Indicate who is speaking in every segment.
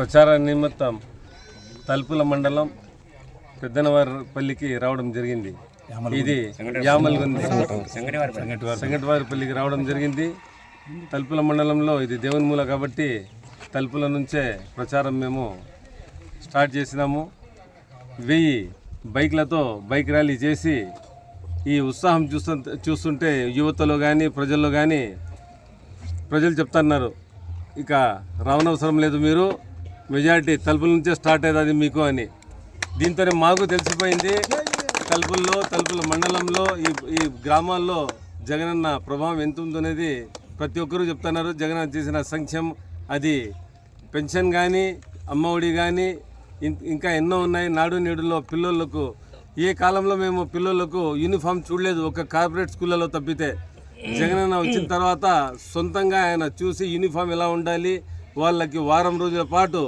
Speaker 1: ప్రచార నిమిత్తం తలుపుల మండలం పెద్దనవారిపల్లికి రావడం జరిగింది. ఇది యామల్గుంది. సంగటివారిపల్లికి రావడం జరిగింది. తలుపుల మండలంలో ఇది దేవుని మూల కాబట్టి తలుపుల నుంచే ప్రచారం మేము స్టార్ట్ చేసినాము. వెయ్యి బైక్లతో బైక్ ర్యాలీ చేసి ఈ ఉత్సాహం చూస్తు చూస్తుంటే యువతలో కానీ ప్రజల్లో కానీ ప్రజలు చెప్తున్నారు. ఇక రావనవసరం లేదు మీరు. మెజారిటీ తలుపుల నుంచే స్టార్ట్ అయ్యేది మీకు అని. దీంతోనే మాకు తెలిసిపోయింది తలుపుల్లో తలుపుల మండలంలో ఈ ఈ గ్రామాల్లో జగనన్న ప్రభావం ఎంత ఉందనేది ప్రతి ఒక్కరూ చెప్తున్నారు. జగన్ చేసిన సంక్షేమం అది పెన్షన్ కానీ అమ్మఒడి కానీ ఇంకా ఎన్నో ఉన్నాయి. నాడు నేడులో పిల్లలకు ఏ కాలంలో మేము పిల్లలకు యూనిఫామ్ చూడలేదు. ఒక కార్పొరేట్ స్కూళ్ళలో తప్పితే జగనన్న వచ్చిన తర్వాత సొంతంగా ఆయన చూసి యూనిఫామ్ ఎలా ఉండాలి వాళ్ళకి వారం రోజుల పాటు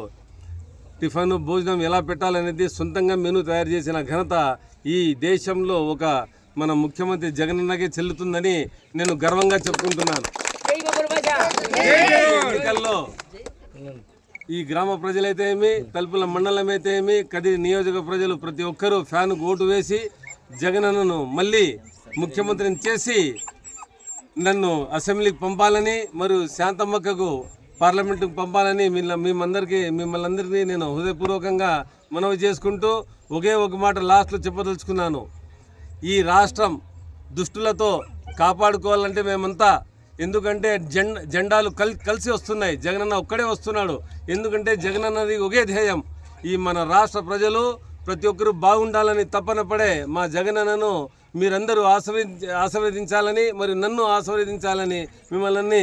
Speaker 1: టిఫిన్ భోజనం ఎలా పెట్టాలనేది సొంతంగా మెనూ తయారు చేసిన ఘనత ఈ దేశంలో ఒక మన ముఖ్యమంత్రి జగనన్నకే చెల్లుతుందని నేను గర్వంగా చెప్పుకుంటున్నాను. ఎన్నికల్లో ఈ గ్రామ ప్రజలైతే ఏమి తలుపుల మండలం అయితే ఏమి కదిరి నియోజక ప్రజలు ప్రతి ఒక్కరూ ఫ్యాన్కు ఓటు వేసి జగనన్నను మళ్ళీ ముఖ్యమంత్రిని చేసి నన్ను అసెంబ్లీకి పంపాలని మరియు శాంతమ్మక్కకు పార్లమెంటుకు పంపాలని మిమ్మల్ని మేమందరికీ మిమ్మల్ని అందరినీ నేను హృదయపూర్వకంగా మనవి చేసుకుంటూ ఒకే ఒక మాట లాస్ట్లో చెప్పదలుచుకున్నాను. ఈ రాష్ట్రం దుష్టులతో కాపాడుకోవాలంటే మేమంతా ఎందుకంటే జెండ జెండాలు కల్ కలిసి వస్తున్నాయి. జగనన్న ఒక్కడే వస్తున్నాడు. ఎందుకంటే జగనన్నది ఒకే ధ్యేయం. ఈ మన రాష్ట్ర ప్రజలు ప్రతి ఒక్కరూ బాగుండాలని తప్పన పడే మా జగనన్నను మీరందరూ ఆశీర్వదించ ఆశీర్వదించాలని మరియు నన్ను ఆశీర్వదించాలని మిమ్మల్ని